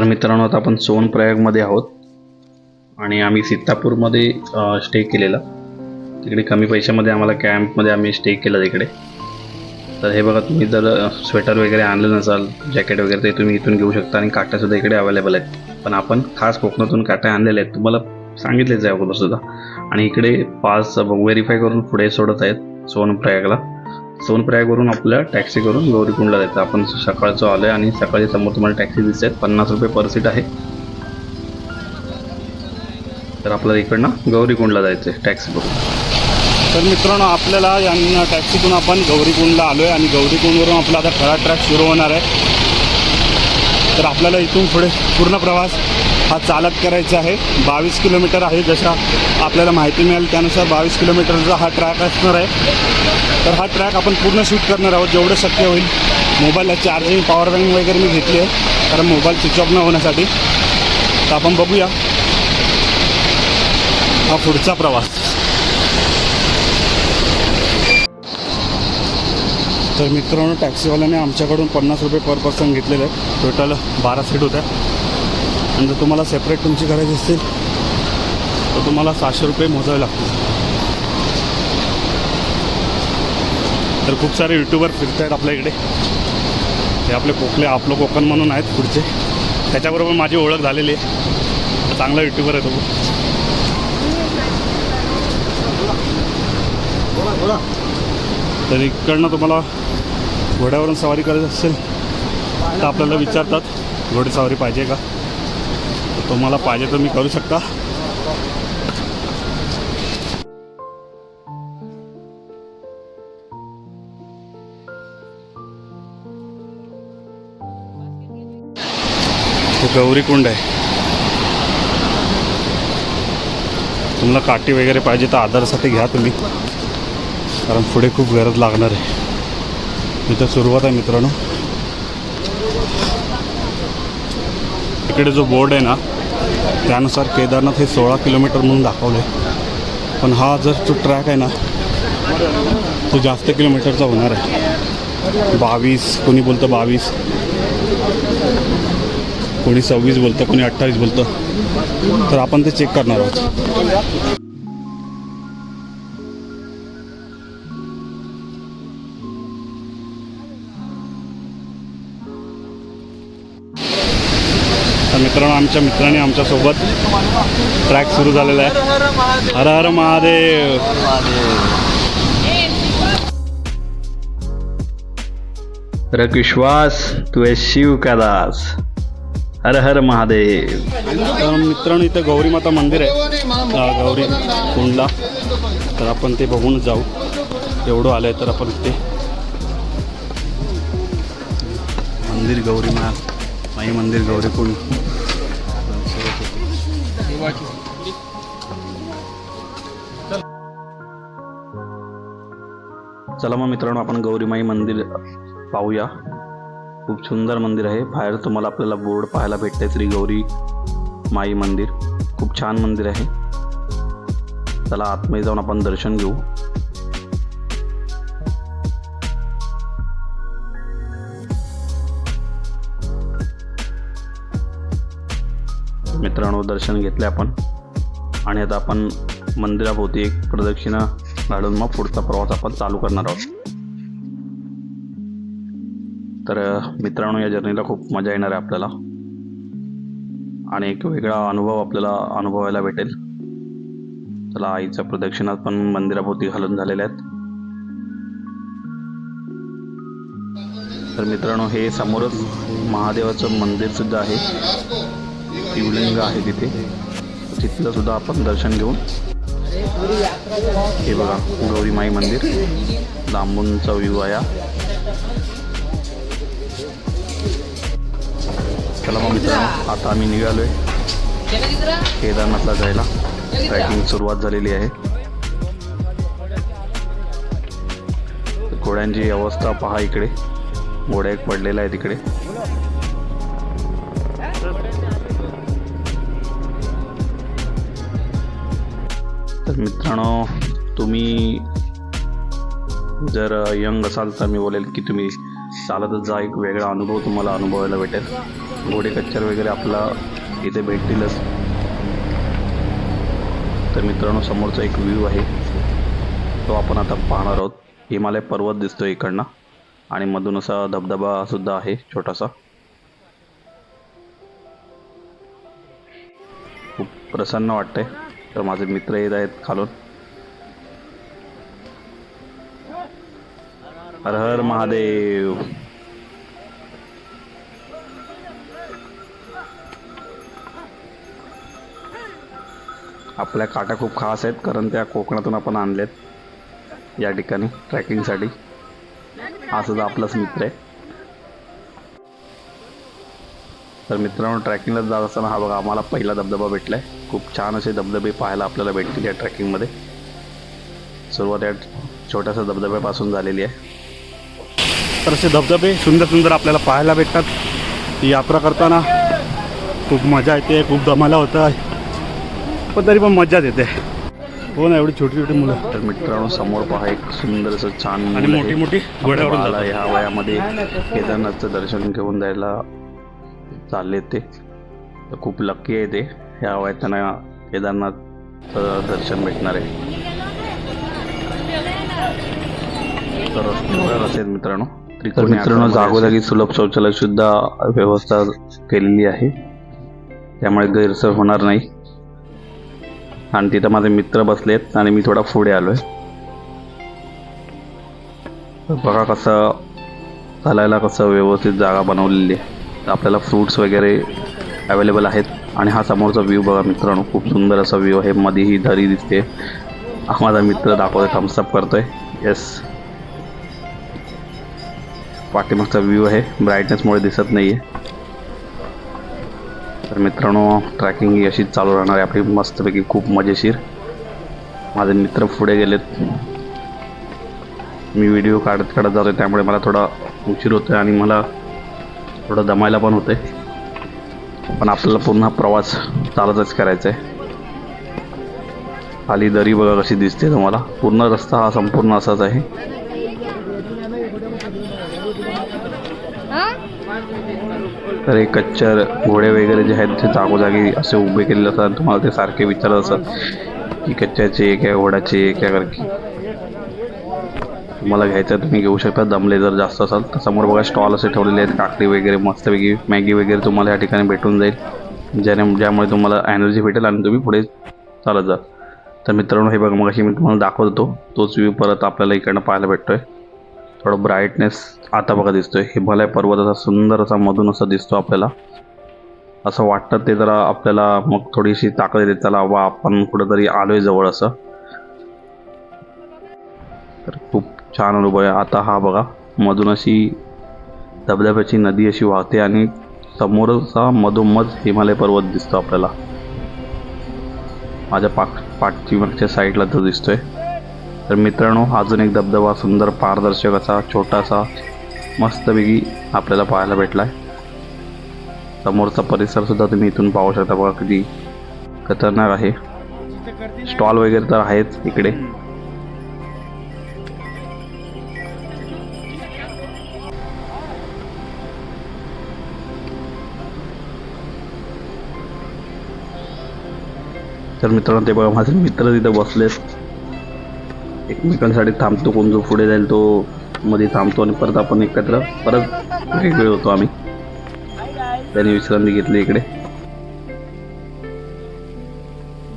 तर मित्रांनो आता आपण सोनप्रयागमध्ये आहोत. आणि आम्ही सीतापूरमध्ये स्टे केलेला. तिकडे कमी पैशामध्ये आम्हाला कॅम्पमध्ये आम्ही स्टे केला तिकडे. तर हे बघा तुम्ही जर स्वेटर वगैरे आणलं नसाल जॅकेट वगैरे ते तुम्ही इथून घेऊ शकता आणि काट्यासुद्धा इकडे अवेलेबल आहेत. पण आपण खास कोकणातून काट्या आणलेल्या आहेत. तुम्हाला सांगितलेच आहे अगोदरसुद्धा आणि इकडे पास व्हेरीफाय करून पुढे सोडत आहेत सोनप्रयागला सोनप्रयागवरून आपल्या टॅक्सी करून गौरीकुंडला जायचं. आपण सकाळचं आलो आहे आणि सकाळी समोर तुम्हाला टॅक्सी दिसते पन्नास रुपये पर सीट आहे. तर आपल्याला इकडनं गौरीकुंडला जायचं आहे टॅक्सी करून तर मित्रांनो आपल्याला यांना टॅक्सीतून आपण गौरीकुंडला आलो आहे आणि गौरीकुंडवरून आपला आता खरा ट्रॅक सुरू होणार आहे. तर आपल्याला इथून पुढे पूर्ण प्रवास हा चालत करायचा आहे. बावीस किलोमीटर आहे. जशा आपल्याला माहिती मिळेल त्यानुसार बावीस किलोमीटरचा हा ट्रॅक असणार आहे. तर हा ट्रॅक आपण पूर्ण शूट करणार आहोत. जेवढं शक्य होईल. मोबाईलला चार्जिंग पॉवर बँक वगैरे मी घेतली आहे. कारण मोबाईल स्विच ऑफ न होण्यासाठी. तर आपण बघूया. हा पुढचा प्रवास. तर मित्रांनो टॅक्सीवाल्याने आमच्याकडून पन्नास रुपये पर पर्सन घेतलेले आहे टोटल बारा सीट होत्या. आणि जर तुम्हाला सेपरेट तुमची करायची असतील तर तुम्हाला सहाशे रुपये मोजावे लागतील. तर खूप सारे युट्यूबर फिरत आहेत आपल्या इकडे. हे आपले कोकले आपलं कोकण म्हणून आहेत पुढचे. त्याच्याबरोबर माझी ओळख झालेली आहे. चांगला युट्यूबर आहे तो. तर इकडनं तुम्हाला घोड्यावरून सवारी करायची असेल तर आपल्याला विचारतात घोडेसवारी पाहिजे का? तुम्हाला पाहिजे तर मी करू शकता. गौरी गौरीकुंड आहे. तुम्हाला काठी वगैरे पाहिजे तर आधारसाठी घ्या तुम्ही. कारण पुढे खूप गरज लागणार आहे. इथं सुरुवात आहे मित्रांनो. इकडे जो बोर्ड आहे ना त्यानुसार केदारनाथ हे सोळा किलोमीटर म्हणून दाखवले पण हा जर जो ट्रॅक आहे ना तो जास्त किलोमीटरचा होणार आहे. बावीस कोणी बोलतं बावीस? कोणी सव्वीस बोलतं कोणी अठ्ठावीस बोलतं? तर आपण ते चेक करणार आहोत. मित्रांनो आमच्या मित्राने आमच्यासोबत ट्रॅक सुरू झालेला आहे. हर हर महादेव. रख विश्वास तू आहे शिव कैलास हर हर महादेव. तर मित्रांनो इथं गौरी माता मंदिर आहे. गौरी कुंडला. तर आपण ते बघून जाऊ. एवढं आलं आहे तर आपण ते. मंदिर गौरी मा साई मंदिर गौरीकुंड. चला मग मित्रांनो आपण गौरीमाई मंदिर पाहूया. खूप सुंदर मंदिर आहे. बाहेर तुम्हाला आपल्याला बोर्ड पाहायला भेटते श्री गौरी माई मंदिर. खूप छान मंदिर आहे. चला आतमध्ये जाऊन आपण दर्शन घेऊ. मित्रांनो दर्शन घेतले आपण. आणि आता आपण मंदिराभोवती एक प्रदक्षिणा घालून मग पुढचा प्रवास आपण चालू करणार आहोत. तर मित्रांनो या जर्नीला खूप मजा येणार आहे आपल्याला. आणि एक वेगळा अनुभव आपल्याला अनुभवायला भेटेल. चला आईच्या प्रदक्षिणात पण मंदिराभोवती घालून झालेल्या आहेत. तर मित्रांनो हे समोरच महादेवाचं मंदिर सुद्धा आहे. शिवलिंग आहे तिथे. तिथलं सुद्धा आपण दर्शन घेऊन. हे बघा गौरी माई मंदिर. लांबूनचा व्ह्यू आहे चला मग मित्रांनो आता आम्ही निघालोय केदारनाथला जायला. ट्रॅकिंग सुरुवात झालेली आहे. घोड्यांची अवस्था पहा इकडे. घोड्या एक पडलेला आहे तिकडे. तर मित्रांनो तुम्ही जर यंग असाल तर मी बोलेल की तुम्ही चालतच जा एक वेगळा अनुभव तुम्हाला अनुभवायला भेटेल. घोडे कच्चर वगैरे आपला इथे भेटतीलच. तर मित्रांनो समोरचा एक व्ह्यू आहे. तो आपण आता पाहणार आहोत. हिमालय पर्वत दिसतो इकडनं. आणि मधून असा धबधबा सुद्धा आहे छोटासा. खूप प्रसन्न वाटतंय. तर माझे मित्र येत आहेत खालून. हर हर महादेव. आपल्या काट्या खूप खास आहेत कारण त्या कोकणातून आपण आणल्यात या ठिकाणी ट्रॅकिंगसाठी. हा सुद्धा आपलाच मित्र आहे. तर मित्रांनो ट्रॅकिंगला जात असताना हा बघा आम्हाला पहिला धबधबा भेटला आहे खूप छान असे धबधबे पाहायला आपल्याला भेटतील या ट्रॅकिंगमध्ये. सुरुवात या छोट्याशा धबधब्यापासून झालेली आहे. तर असे धबधबे सुंदर सुंदर आपल्याला पाहायला भेटतात. यात्रा करताना खूप मजा येते खूप दमाला होतं पण तरी पण मजाच येते. हो ना एवढी छोटी छोटी मुलं. तर मित्रांनो समोर पहा एक सुंदर असं छान आणि मोठी. मोठी जातात. ह्या वयामध्ये केदारनाथचं दर्शन घेऊन जायला चालले ते. तर खूप लक्की आहे ते. ह्या वयात त्यांना केदारनाथचं दर्शन भेटणार आहे. तर रस्त्यावर असेल मित्रांनो. तर मित्रांनो जागोजागी सुलभ शौचालय सुद्धा व्यवस्था केलेली आहे. त्यामुळे गैरसोय होणार नाही. आणि तिथं माझे मित्र बसलेत आणि मी थोडा पुढे आलोय. बघा कसं चालायला कसं व्यवस्थित जागा बनवलेली आहे. तर आपल्याला फ्रूट्स वगैरे अवेलेबल आहेत. आणि हा समोरचा व्ह्यू बघा मित्रांनो खूप सुंदर असा व्ह्यू आहे. मध्ये ही दरी दिसते. माझा मित्र दाखवतोय थम्सअप करतोय. येस पाठीमागचा व्ह्यू आहे. ब्राईटनेसमुळे दिसत नाही आहे तर मित्रांनो ट्रॅकिंग ही अशीच चालू राहणार आहे. आपली मस्तपैकी खूप मजेशीर. माझे मित्र पुढे गेलेत. मी व्हिडिओ काढत काढत जातोय. त्यामुळे मला थोडा उशीर होतोय आणि मला थोडं दमायला पण होतंय. पण आपल्याला पुन्हा प्रवास चालतच करायचा आहे खाली दरी बघा कशी दिसते तुम्हाला. पूर्ण रस्ता हा संपूर्ण असाच आहे. तर हे कच्चर घोडे वगैरे जे आहेत ते जागोजागी असे उभे केलेले असतात. तुम्हाला ते सारखे विचारत असतात की कच्च्याचे काय घोड्याचे काय करकी तुम्हाला घ्यायचं आहे तुम्ही घेऊ शकता. दमले जर जास्त असाल तर समोर बघा स्टॉल असे ठेवलेले आहेत. काकडी वगैरे मस्तपैकी मॅगी वगैरे तुम्हाला या ठिकाणी भेटून जाईल. ज्याने ज्यामुळे तुम्हाला एनर्जी भेटेल आणि तुम्ही पुढे चालत जा तर मित्रांनो हे बघा मग मी तुम्हाला दाखवत. होतो तोच व्ह्यू परत आपल्याला इकडनं पाहायला भेटतो आहे थोडं ब्राईटनेस आता बघा दिसतोय. हिमालय पर्वत असा सुंदर असा मधून असा दिसतो आपल्याला. असं वाटतं ते जरा आपल्याला मग थोडीशी ताकद येते. त्याला वा आपण कुठंतरी आलोय जवळ असं. तर खूप छान अनुभव आहे. आता हा बघा मधून अशी धबधब्याची नदी अशी वाहते आणि समोरचा मधोमध हिमालय पर्वत दिसतो आपल्याला. माझ्या पाक पाठची मागच्या साईडला तो दिसतोय. तर मित्रांनो अजून एक धबधबा सुंदर पारदर्शक असा छोटासा मस्तपैकी आपल्याला पाहायला भेटला आहे समोरचा परिसर सुद्धा तुम्ही इथून पाहू शकता बघा किती खतरनाक आहे. स्टॉल वगैरे तर आहेच इकडे. तर मित्रांनो ते बघा माझे मित्र तिथे बसलेत. एकमेकांसाठी थांबतो कोण जो पुढे जाईल तो मध्ये थांबतो आणि परत आपण एकत्र परत वेगळे होतो आम्ही. त्याने विश्रांती घेतली इकडे.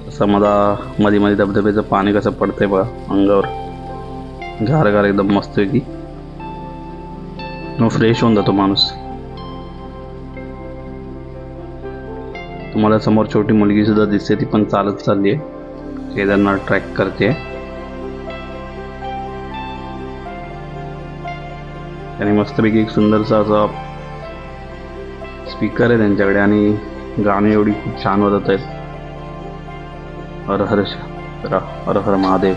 असं मला मध्ये मध्ये धबधब्याचं पाणी कसं पडतंय बघा अंगावर. गार गार एकदम मस्त की. फ्रेश होऊन जातो माणूस. तुम्हाला समोर छोटी मुलगी सुद्धा दिसते ती पण चालत चालली आहे. केदारनाथ ट्रॅक करते. आणि मस्तपैकी एक सुंदरसा असा स्पीकर आहे त्यांच्याकडे आणि गाणी एवढी खूप छान वाजत आहेत. हर हर हर हर महादेव.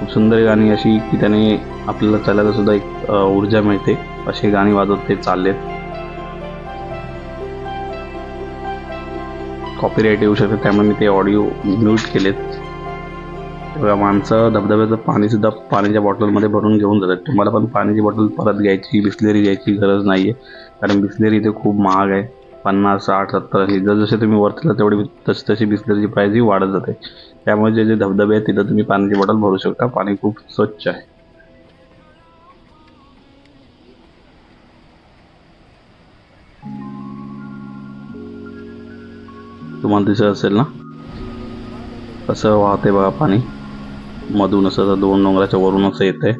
खूप सुंदर गाणी अशी की त्याने आपल्याला चालायला सुद्धा एक ऊर्जा मिळते. अशी गाणी वाजवत ते चाललेत. कॉपीराईट येऊ शकते. त्यामुळे मी ते ऑडिओ म्यूट केलेत. तेव्हा माणसं धबधब्याचं पाणीसुद्धा पाण्याच्या बॉटलमध्ये भरून घेऊन जातात. तुम्हाला पण पाण्याची बॉटल परत घ्यायची बिस्लेरी घ्यायची गरज नाही आहे कारण बिस्लेरी इथे खूप महाग आहे. पन्नास साठ सत्तर अशी. जसजसे तुम्ही वर तेवढी तशी तशी बिस्लेरीची प्राईजही वाढत जाते. त्यामुळे जे जे धबधबे आहेत तिथं तुम्ही पाण्याची बॉटल भरू शकता. पाणी खूप स्वच्छ आहे. तुम्हाला दिसत असेल ना? कसं वाहते बघा पाणी. मधून असं दोन डोंगराच्या वरून असं येते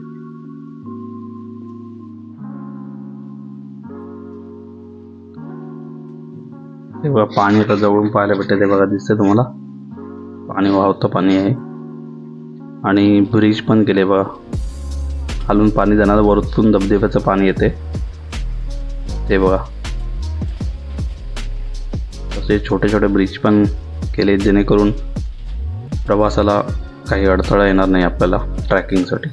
ते बघा पाणी आता जवळून पाहायला भेटते ते बघा दिसते तुम्हाला. पाणी वाहतं पाणी आहे. आणि ब्रिज पण केले बघा. खालून पाणी जाणार वरतून धबधब्याचं पाणी येते ते बघा. रस्ते छोटे छोटे ब्रिज पण केले जेणेकरून प्रवासाला काही अडथळा येणार नाही आपल्याला ट्रॅकिंगसाठी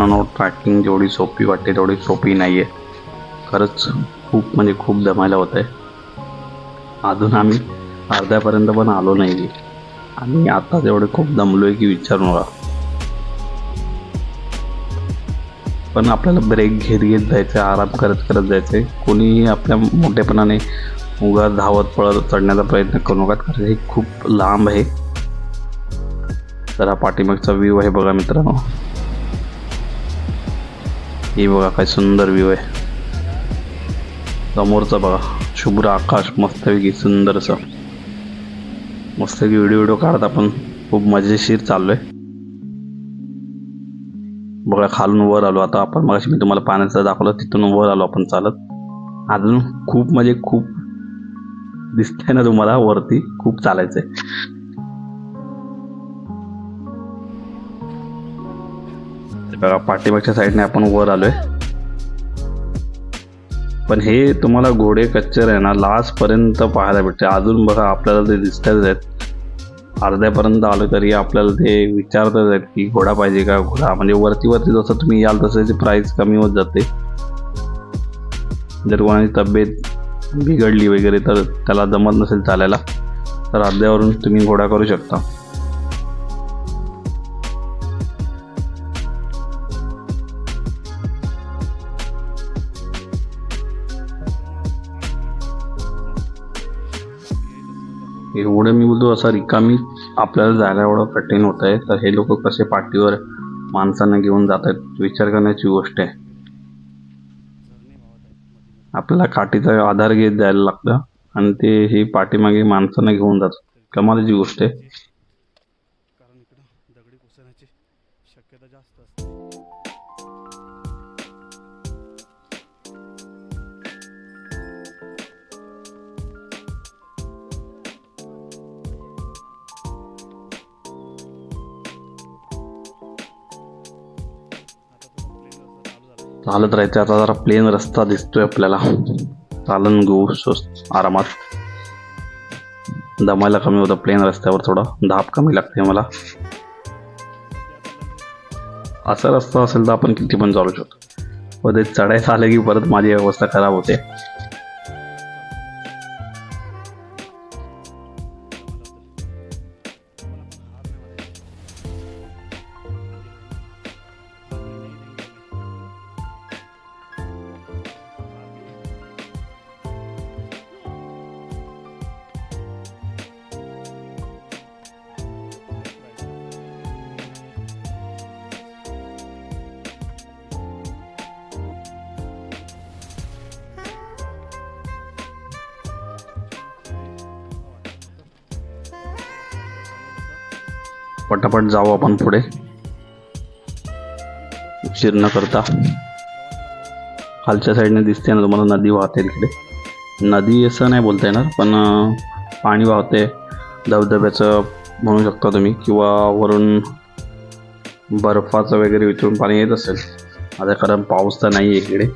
नो ट्रॅकिंग जेवढी सोपी वाटते तेवढी सोपी नाही आहे खरंच खूप म्हणजे खूप दमायला होत आहे अजून आम्ही अर्ध्यापर्यंत पण आलो नाही आणि आता तेवढे खूप दमलो आहे की विचारू नका. पण आपल्याला ब्रेक घेत घेत जायचं आराम करत करत जायचं कोणीही आपल्या मोठेपणाने उगा धावत पळत चढण्याचा प्रयत्न करू नका. कारण हे खूप लांब आहे. तर हा पाठीमागचा व्ह्यू आहे बघा मित्रांनो. हे बघा काय सुंदर व्ह्यू आहे. समोरचा बघा शुभ्र आकाश मस्तपैकी सुंदरसा. मस्तपैकी व्हिडिओ व्हिडिओ काढत आपण. खूप मजेशीर चाललो आहे बघा खालून वर आलो. आता आपण मग मी तुम्हाला पाण्याचं दाखवलं तिथून वर आलो आपण चालत. अजून खूप म्हणजे खूप दिसतंय ना तुम्हाला वरती खूप चालायचंय. आहे बघा पाठीमागच्या साईडने आपण वर आलोय. पण हे तुम्हाला घोडे कच्चर आहे ना लास्ट पर्यंत पाहायला भेटते अजून बघा आपल्याला ते दिसतच आहेत. अर्ध्यापर्यंत आलं तरी आपल्याला ते विचारतच आहेत की घोडा पाहिजे का घोडा? म्हणजे वरती वरती जसं तुम्ही याल तसं त्याची प्राईस कमी होत जाते. जर कोणाची तब्येत बिघडली वगैरे तर त्याला जमत नसेल चालायला तर अर्ध्यावरून तुम्ही घोडा करू शकता. पुढे मी बोलतो असा रिकामी आपल्याला जायला एवढं कठीण होत आहे. तर हे लोक कसे पाठीवर माणसांना घेऊन जात आहेत विचार करण्याची गोष्ट आहे. आपल्याला काठीचा आधार घेत जायला लागतं आणि ते हे पाठीमागे माणसांना घेऊन जातात. कमालीची गोष्ट आहे. चालत राहायचं. आता जरा प्लेन रस्ता दिसतोय आपल्याला. चालन घेऊ स्वस्त आरामात. दमायला कमी होतं प्लेन रस्त्यावर थोडं. धाप कमी लागते मला. असा रस्ता असेल तर आपण किती पण चालू शकतो. पण ते चढायचं आलं की परत माझी अवस्था खराब होते. पटापट जाऊ आपण पुढे. उशीर न करता. खालच्या साईडने दिसते ना तुम्हाला नदी वाहते तिकडे नदी असं नाही बोलता येणार पण पाणी वाहते धबधब्याचं म्हणू शकता तुम्ही किंवा वरून बर्फाचं वगैरे विचारून पाणी येत असेल. आता कारण पाऊस तर नाही आहे इकडे.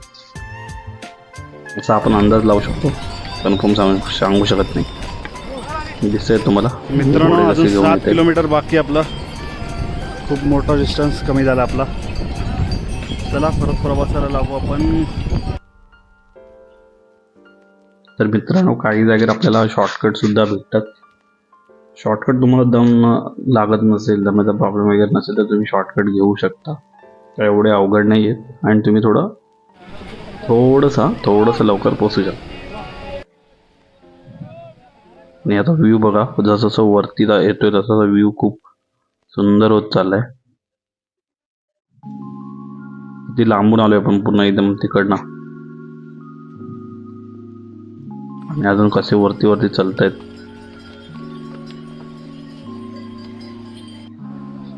असा आपण अंदाज लावू शकतो. कन्फर्म सांगू सांगू शकत नाही. दिसतंय तुम्हाला. मित्रांनो अजून सात. किलोमीटर बाकी आपलं. खूप मोठा डिस्टन्स कमी झाला आपला. चला परत प्रवासाला लागू आपण. तर मित्रांनो काही जागेवर आपल्याला शॉर्टकट सुद्धा भेटतात. शॉर्टकट तुम्हाला दम लागत नसेल दमाचा प्रॉब्लेम वगैरे नसेल तर तुम्ही शॉर्टकट घेऊ शकता. एवढे अवघड नाही आहेत आणि तुम्ही थोडं थोडंसं थोडंसं लवकर पोचू शकता. आणि आता व्ह्यू बघा जसं जसं वरती येतोय तसा व्ह्यू खूप सुंदर होत चाललाय. किती लांबून आलोय आपण पूर्ण एकदम तिकडनं. आणि अजून कसे वरती वरती चालतायत.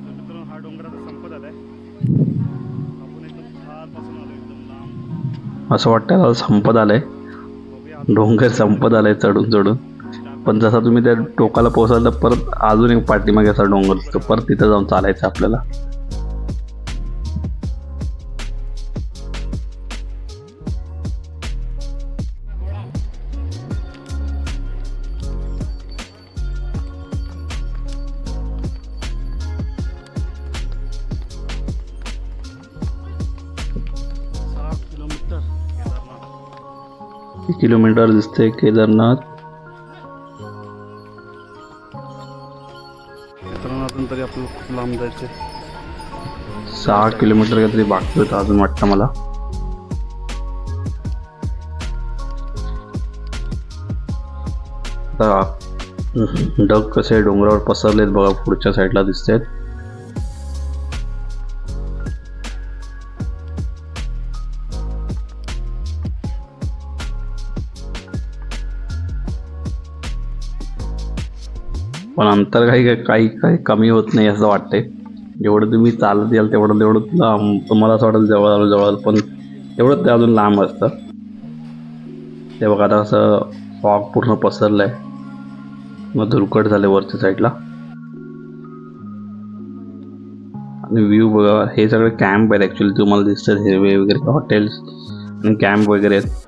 मित्रांनो आलाय असं वाटतं संपत आलंय. डोंगर संपत आलाय चढून चढून. पण जसा तुम्ही त्या टोकाला पोहोचाल तर परत अजून एक पाठीमागे असा डोंगर असतो परत तिथं जाऊन चालायचं आपल्याला. किलोमीटर दिसतंय केदारनाथ? खूप लांब जायचं सहा किलोमीटर काहीतरी बाकी होतं अजून वाटतं मला. डग कसे डोंगरावर पसरलेत बघा पुढच्या साईडला दिसतायत. पण अंतर काही काही काही कमी होत नाही असं वाटते जेवढं तुम्ही चालत याल तेवढं तेवढं लांब. तुम्हाला असं वाटेल जवळ आलो जवळ आलो पण तेवढं ते अजून लांब असतं. ते बघा आता असं फॉग पूर्ण पसरलं आहे मग धुरकट झाले वरच्या साईडला आणि व्ह्यू बघा हे सगळे कॅम्प आहेत ॲक्च्युली तुम्हाला दिसतात हिरवे वगैरे हॉटेल्स आणि कॅम्प वगैरे आहेत.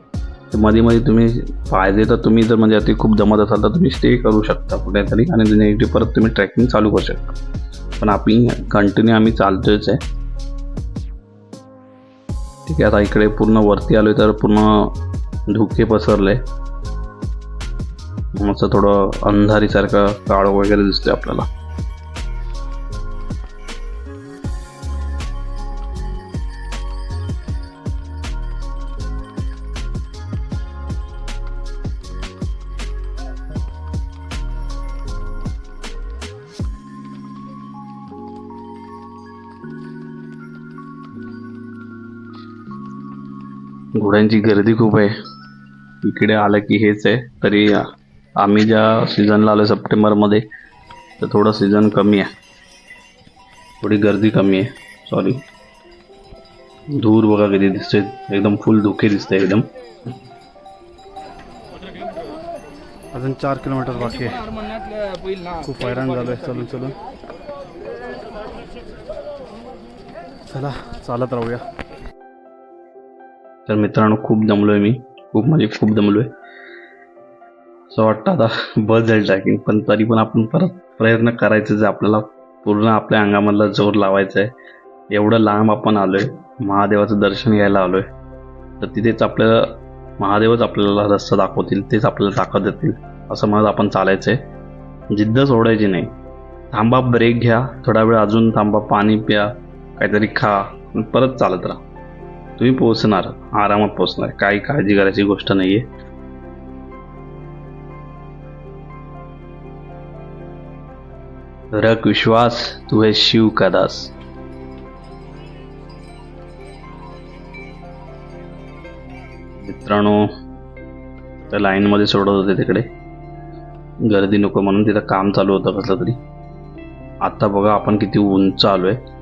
तर मध्ये मध्ये तुम्ही पाहिजे तर तुम्ही जर म्हणजे अति खूप जमत असाल तर तुम्ही स्टे करू शकता कुठेतरी आणि नेगेटिव्ह परत तुम्ही ट्रॅकिंग चालू करू शकता. पण आपली कंटिन्यू आम्ही चालतोच आहे. ठीक आहे आता इकडे पूर्ण वरती आलोय तर पूर्ण धुके पसरले. असं थोडं अंधारीसारखं काळ वगैरे दिसतोय आपल्याला. घोड्यांची गर्दी खूप आहे. इकडे आलं की हेच आहे. तरी आम्ही ज्या सीझनला आलो सप्टेंबरमध्ये तर थोडं सीझन कमी आहे. थोडी गर्दी कमी आहे. सॉरी धूर बघा किती दिसते एकदम फुल धुके दिसते एकदम. अजून चार किलोमीटर बाकी आहे. खूप हैराण झालोय. चलून चलून. चला चालत राहूया. तर मित्रांनो खूप दमलोय मी. खूप म्हणजे खूप दमलोय. असं वाटतं आता बस जाईल ट्रॅकिंग पण तरी पण आपण परत प्रयत्न करायचं जे आपल्याला पूर्ण आपल्या अंगामधला जोर लावायचा आहे. एवढं लांब आपण आलो आहे महादेवाचं दर्शन घ्यायला आलो आहे तर तिथेच आपल्याला महादेवच आपल्याला रस्ता दाखवतील तेच आपल्याला ताकद देतील असं म्हणत आपण चालायचं आहे जिद्द सोडायची नाही. थांबा ब्रेक घ्या. थोडा वेळ अजून थांबा पाणी प्या काहीतरी खा परत चालत राहा. तुम्ही पोहोचणार आरामात पोहोचणार. काही काळजी करायची गोष्ट नाहीये. रख विश्वास तू है शिव का दास? मित्रांनो त्या लाईनमध्ये सोडत होते तिकडे. गर्दी नको म्हणून तिथं काम चालू होतं कसलं तरी. आता बघा आपण किती उंच आहे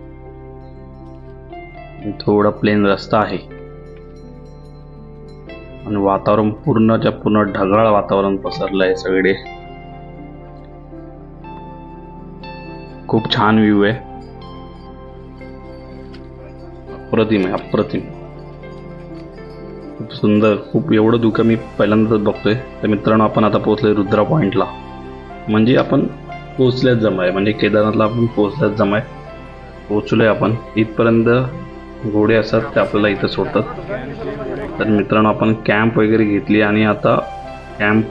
थोडा प्लेन रस्ता आहे. आणि वातावरण पूर्णच्या पूर्ण ढगाळ वातावरण पसरलं आहे सगळे. खूप छान व्ह्यू आहे. अप्रतिम आहे अप्रतिम. खूप सुंदर खूप एवढं दुःख मी पहिल्यांदाच बघतोय. तर मित्रांनो आपण आता पोहोचलोय रुद्रा पॉइंटला म्हणजे आपण पोहोचल्याच जमाय म्हणजे केदारनाथला आपण पोहोचल्याच जमाय पोहोचलोय आपण. इथपर्यंत घोडे असतात ते आपल्याला इथं सोडतात. तर मित्रांनो आपण कॅम्प वगैरे घेतली आणि आता कॅम्प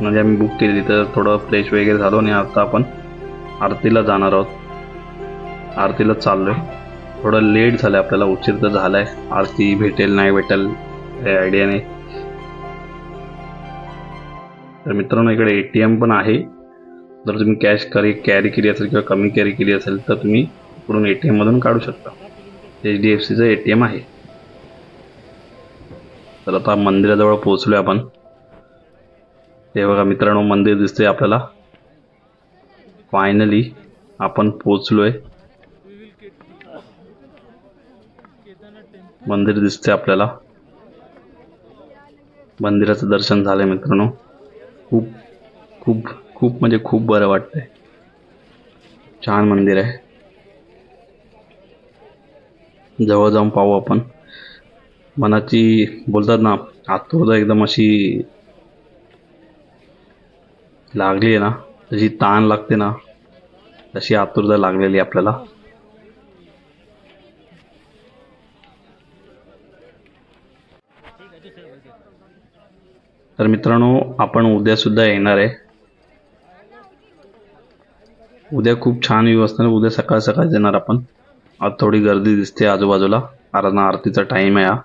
म्हणजे आम्ही बुक केली तर थोडं फ्रेश वगैरे झालो आणि आता आपण आरतीला जाणार आहोत. आरतीला चाललोय. थोडं लेट झालं आहे आपल्याला उशीर तर झालाय. आरती भेटेल नाही भेटेल काही आयडिया नाही. तर मित्रांनो इकडे ए टी एम पण आहे. जर तुम्ही कॅश करी कॅरी केली असेल किंवा कमी कॅरी केली असेल तर तुम्ही इकडून ए टी एममधून काढू शकता. एच डी एफ सीचं ए टी एम आहे. तर आता मंदिराजवळ पोहोचलोय आपण. हे बघा मित्रांनो मंदिर दिसतंय आपल्याला. फायनली आपण पोचलोय मंदिर दिसते आपल्याला. मंदिराचं दर्शन झालंय मित्रांनो. खूप खूप खूप म्हणजे खूप बरं वाटतंय. छान मंदिर आहे. जवळ जाऊन पाहू आपण. मनाची बोलतात ना आतुरता एकदम अशी लागली आहे ना जशी ताण लागते ना तशी आतुरता लागलेली आहे आपल्याला. तर मित्रांनो आपण उद्या सुद्धा येणार आहे. उद्या खूप छान व्यवस्था उद्या सकाळ सकाळ येणार आपण. आज थोडी गर्दी दिसते आजूबाजूला. कारण आरतीचा टाईम आहे हा.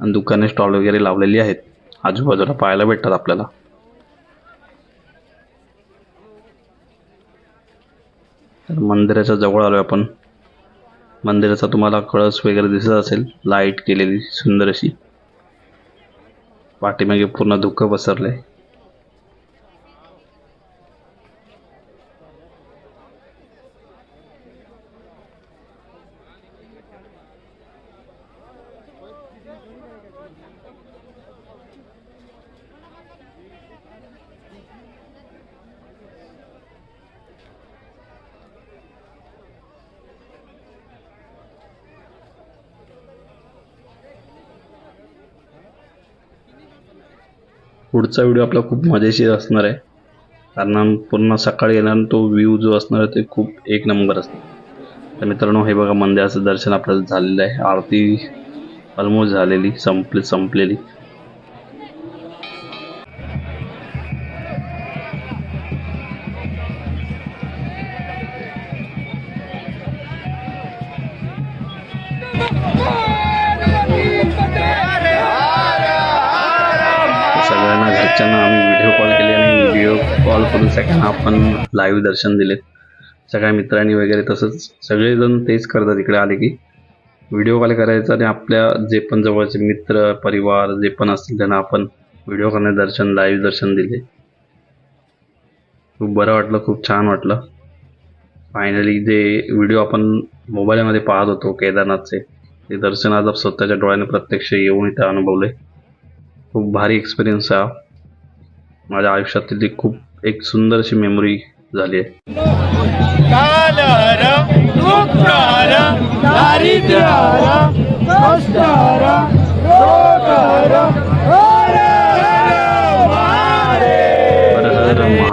आणि दुकाने स्टॉल वगैरे लावलेली आहेत. आजूबाजूला पाहायला भेटतात आपल्याला. तर मंदिराच्या जवळ आलोय आपण. मंदिराचा तुम्हाला कळस वगैरे दिसत असेल. लाइट केलेली सुंदर अशी. पाठीमागे पूर्ण धुकं पसरलंय. पुढचा व्हिडिओ आपला खूप मजेशीर असणार आहे. कारण पूर्ण सकाळी येणार तो व्ह्यू जो असणार आहे ते खूप एक नंबर असणार. तर मित्रांनो हे बघा मंदिराचं दर्शन आपल्याला झालेलं आहे. आरती ऑलमोस्ट झालेली संपली संपलेली. सगळ्यांना आपण लाईव्ह दर्शन दिले सगळ्या मित्रांनी वगैरे तसंच सगळेजण तेच करतात इकडे आले की. व्हिडिओ कॉल करायचा आणि आपल्या जे पण जवळचे मित्र परिवार जे पण असतील त्यांना आपण व्हिडिओ करणे दर्शन लाईव्ह दर्शन दिले. खूप बरं वाटलं खूप छान वाटलं. फायनली जे व्हिडिओ आपण मोबाईलमध्ये पाहत होतो केदारनाथचे ते दर्शन आज स्वतःच्या डोळ्याने प्रत्यक्ष येऊन इथं अनुभवले खूप भारी एक्सपिरियन्स आहे हा. माझ्या आयुष्यातील ती खूप एक सुंदरशी मेमरी झाली आहे